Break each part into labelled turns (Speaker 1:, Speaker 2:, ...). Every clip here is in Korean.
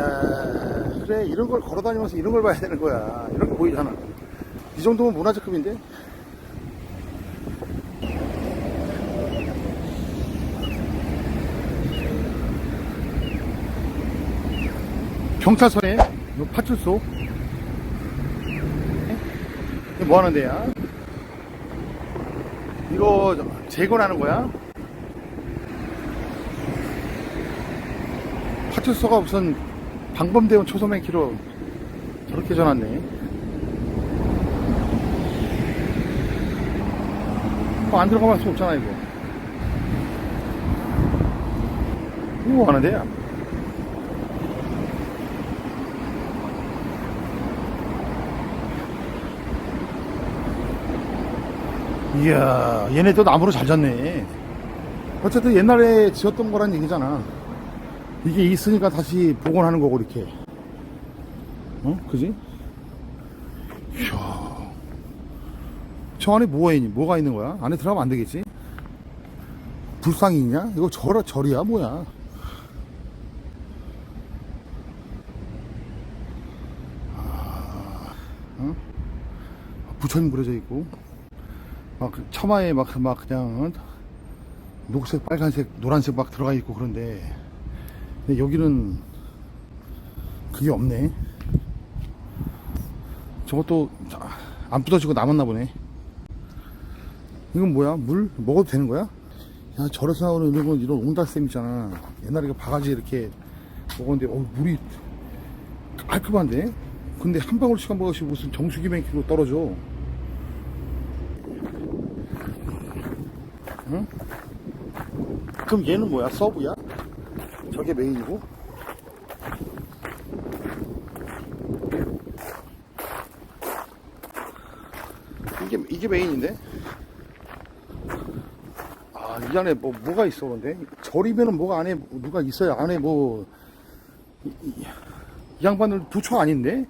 Speaker 1: 야, 그래 이런 걸 걸어 다니면서 이런 걸 봐야 되는 거야. 이런 게 보이잖아. 이 정도면 문화재급인데? 경찰서에 요 파출소 뭐 하는 데야? 이거 재건하는 거야? 파출소가 무슨 방범대원 초소맨키로 저렇게 전놨네. 어, 안 들어가볼 수 없잖아, 이거. 이거 뭐 하는 데야? 이야, 얘네 또 나무로 잘 잤네. 어쨌든 옛날에 지었던 거란 얘기잖아. 이게 있으니까 다시 복원하는 거고, 이렇게. 어? 그지? 이야. 저 안에 뭐가 있니? 뭐가 있는 거야? 안에 들어가면 안 되겠지? 불상이 있냐? 이거 절, 절이야? 뭐야? 아, 어? 부처님 그려져 있고. 막 처마에 막, 막 그냥 어? 녹색, 빨간색, 노란색 막 들어가 있고 그런데 여기는 그게 없네. 저것도 안 부서지고 남았나 보네. 이건 뭐야? 물? 먹어도 되는 거야? 야, 절에서 나오는 이런 건 이런 옹달샘 있잖아. 옛날에 그 바가지 이렇게 먹었는데, 어, 물이 깔끔한데? 근데 한 방울씩 한 방울씩 무슨 정수기 맹키로 떨어져. 응? 그럼 얘는 뭐야? 서브야? 저게 메인이고? 이게, 이게 메인인데? 아, 이 안에 뭐, 뭐가 있어, 근데? 절이면은 뭐가 안에, 누가 있어야 안에 뭐, 이, 양반들 부처 아닌데?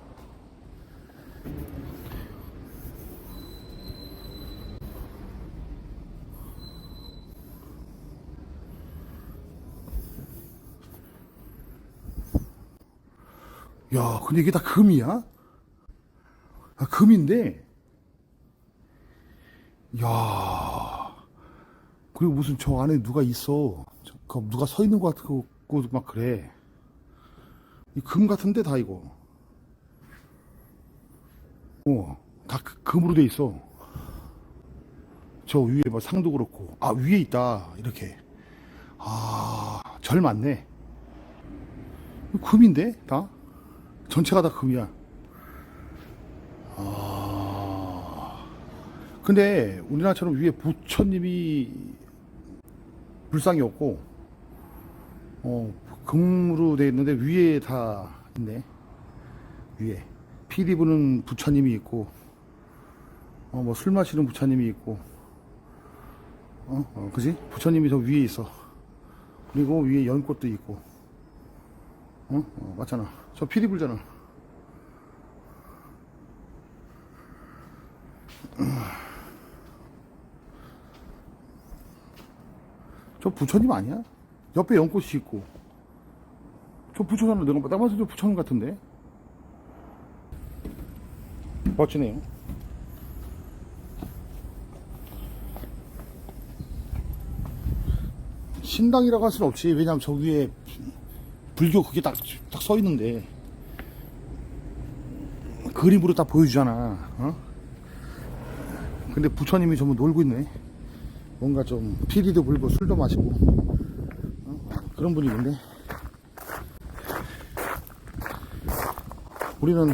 Speaker 1: 야, 근데 이게 다 금이야? 아, 금인데? 야 그리고 무슨 저 안에 누가 있어. 저, 그 누가 서 있는 것 같고, 막 그래. 이 금 같은데, 다 이거. 어, 다 그- 금으로 돼 있어. 저 위에 뭐 상도 그렇고. 아, 위에 있다. 이렇게. 아, 절 맞네. 금인데, 다? 전체가 다 금이야. 아. 근데 우리나라처럼 위에 부처님이 불상이 없고, 어, 금으로 돼 있는데 위에 다 있네. 위에. 피리 부는 부처님이 있고, 어, 뭐 술 마시는 부처님이 있고, 어, 어, 그지? 부처님이 저 위에 있어. 그리고 위에 연꽃도 있고, 어, 어 맞잖아. 저 피리 불잖아. 저 부처님 아니야? 옆에 연꽃이 있고. 저 부처잖아. 내가 딱 봐서 저 부처님 같은데. 멋지네요. 신당이라고 할 수는 없지. 왜냐면 저 위에 불교 그게 딱, 딱 서 있는데. 그림으로 딱 보여주잖아. 어? 근데 부처님이 전부 놀고 있네. 뭔가 좀 피리도 불고 술도 마시고 어? 그런 분위기인데 우리는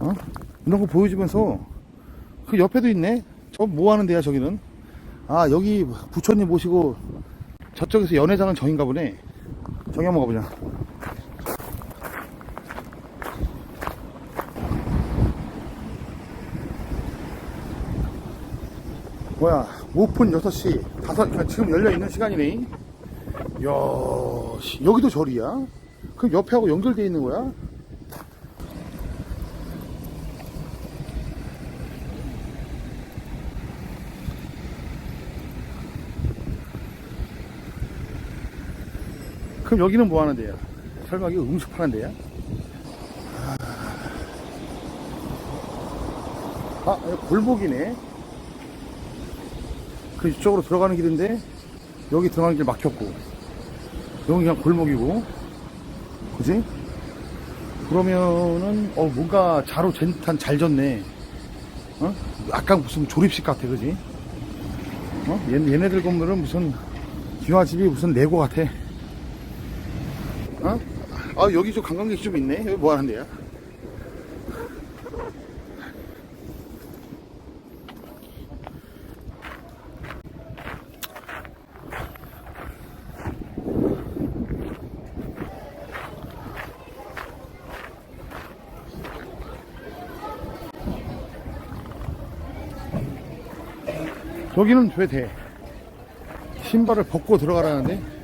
Speaker 1: 어? 이런 거 보여주면서 그 옆에도 있네. 저 뭐 하는 데야 저기는? 아 여기 부처님 모시고 저쪽에서 연회장은 저인가 보네. 저기 한번 가보자. 뭐야 오픈 6시 5 지금 열려있는 시간이네. 이야 씨, 여기도 절이야? 그럼 옆에 하고 연결돼 있는 거야? 그럼 여기는 뭐 하는 데야? 설마 이거 음식 파는 데야? 아, 여기 골목이네. 그 이쪽으로 들어가는 길인데, 여기 들어가는 길 막혔고, 여기 그냥 골목이고, 그지? 그러면은, 어, 뭔가 자로 젠탄 잘 졌네. 어? 아까 무슨 조립식 같아, 그지? 어? 얘, 얘네들 건물은 무슨, 기와집이 무슨 레고 같아. 어? 아, 여기 좀 관광객 좀 있네. 여기 뭐 하는 데야? 여기는 왜 돼? 신발을 벗고 들어가라는데?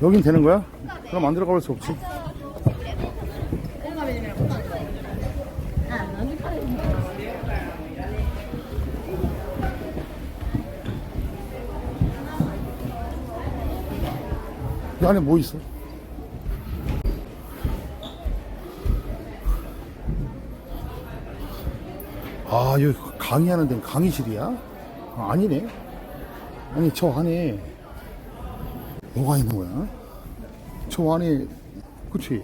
Speaker 1: 여긴 되는 거야? 그럼 안 들어갈 수 없지. 이 안에 뭐 있어? 아, 여기 강의하는 데는 강의실이야? 아, 아니네. 아니, 저 안에 뭐가 있는 거야? 저 안에 그치?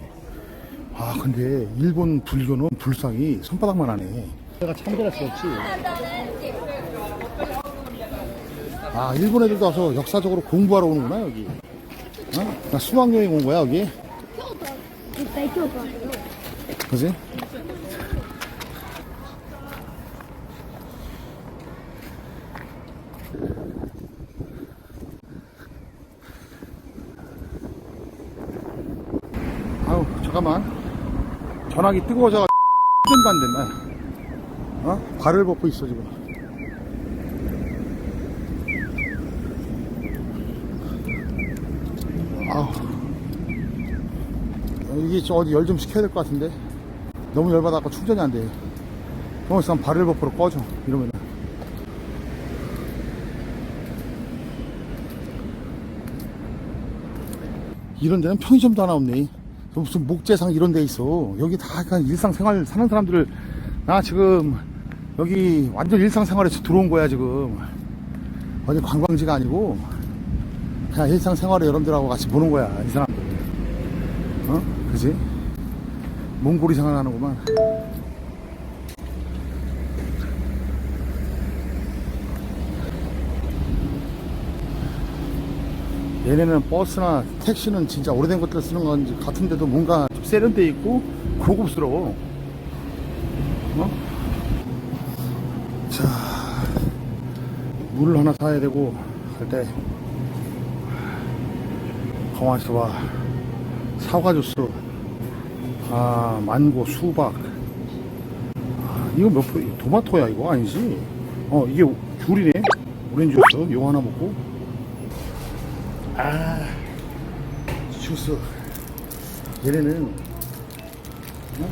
Speaker 1: 아 근데 일본 불교는 불상이 손바닥만 하네 내가 참견할 수 없지 아 일본 애들 와서 역사적으로 공부하러 오는구나 여기 어? 나 수학여행 온 거야 여기
Speaker 2: 네,
Speaker 1: 그지? 잠깐만 전화기 뜨거워져 안 된다 어? 발을 벗고 있어 지금 아우 이게 좀 어디 열 좀 식혀야 될 것 같은데 너무 열받아갖고 충전이 안 돼. 그럼 일단 발을 버프로 꺼줘. 이러면. 이런 데는 편의점도 하나 없네. 무슨 목재상 이런 데 있어. 여기 다 그냥 일상생활 사는 사람들을, 나 지금 여기 완전 일상생활에서 들어온 거야, 지금. 어디 관광지가 아니고, 그냥 일상생활을 여러분들하고 같이 보는 거야, 이 사람들. 어? 그지? 몽골이 생각나는구만. 얘네는 버스나 택시는 진짜 오래된 것들 쓰는 건지 같은데도 뭔가 좀 세련돼 있고 고급스러워. 어? 자, 물을 하나 사야 되고 할때 가만 있어봐. 사과 주스, 아 만고, 수박. 아, 이거 몇 프로? 토마토야 이거 아니지? 어 이게 귤이네. 오렌지 주스. 이거 하나 먹고. 아 주스. 얘네는 어?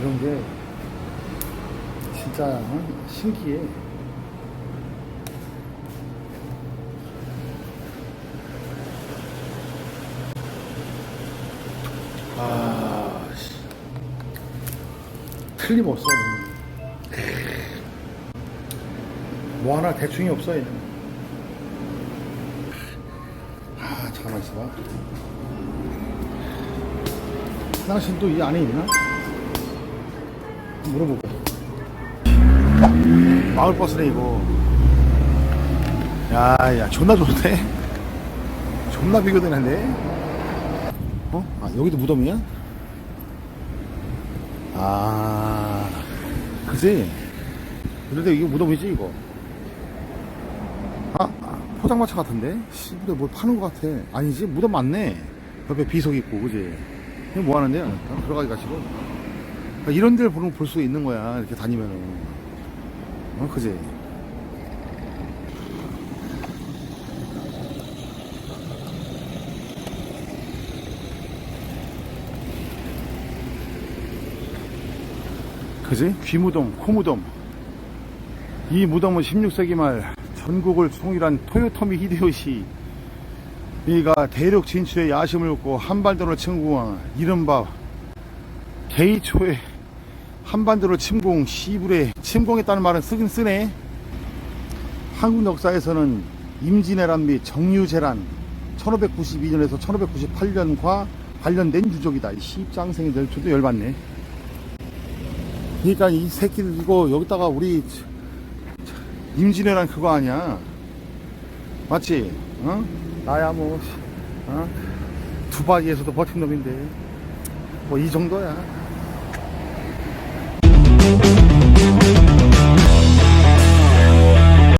Speaker 1: 이런 게 진짜 어? 신기해. 아, 씨. 틀림없어. 뭐 하나 대충이 없어, 얘는. 아, 잠깐만 있어봐. 화장실 또이 안에 있나? 물어보고. 마을버스네, 이거. 야, 야, 존나 좋은데? 존나 비교되는데? 어? 아, 여기도 무덤이야? 아, 그지? 그래도 이게 무덤이지, 이거? 포장마차 같은데? 씨, 근데 뭘 파는 것 같아. 아니지? 무덤 맞네. 옆에 비석 있고, 그지? 이거 뭐 하는데요? 어, 들어가기 가시고. 그러니까 이런 데를 보는 볼 수 있는 거야, 이렇게 다니면은. 어, 그지? 그지? 귀무덤, 코무덤. 이 무덤은 16세기 말 전국을 통일한 토요토미 히데요시. 이가 대륙 진출에 야심을 갖고 한반도를 침공한 이른바 게이초에 한반도를 침공 시불에 침공했다는 말은 쓰긴 쓰네. 한국 역사에서는 임진왜란 및 정유재란 1592년에서 1598년과 관련된 유적이다. 이 시입장생이들 저도 열받네. 그러니까 이 새끼들 이거 여기다가 우리 임진왜란 그거 아니야 맞지? 어? 나야 뭐 어? 두바이에서도 버틴 놈인데 뭐 이 정도야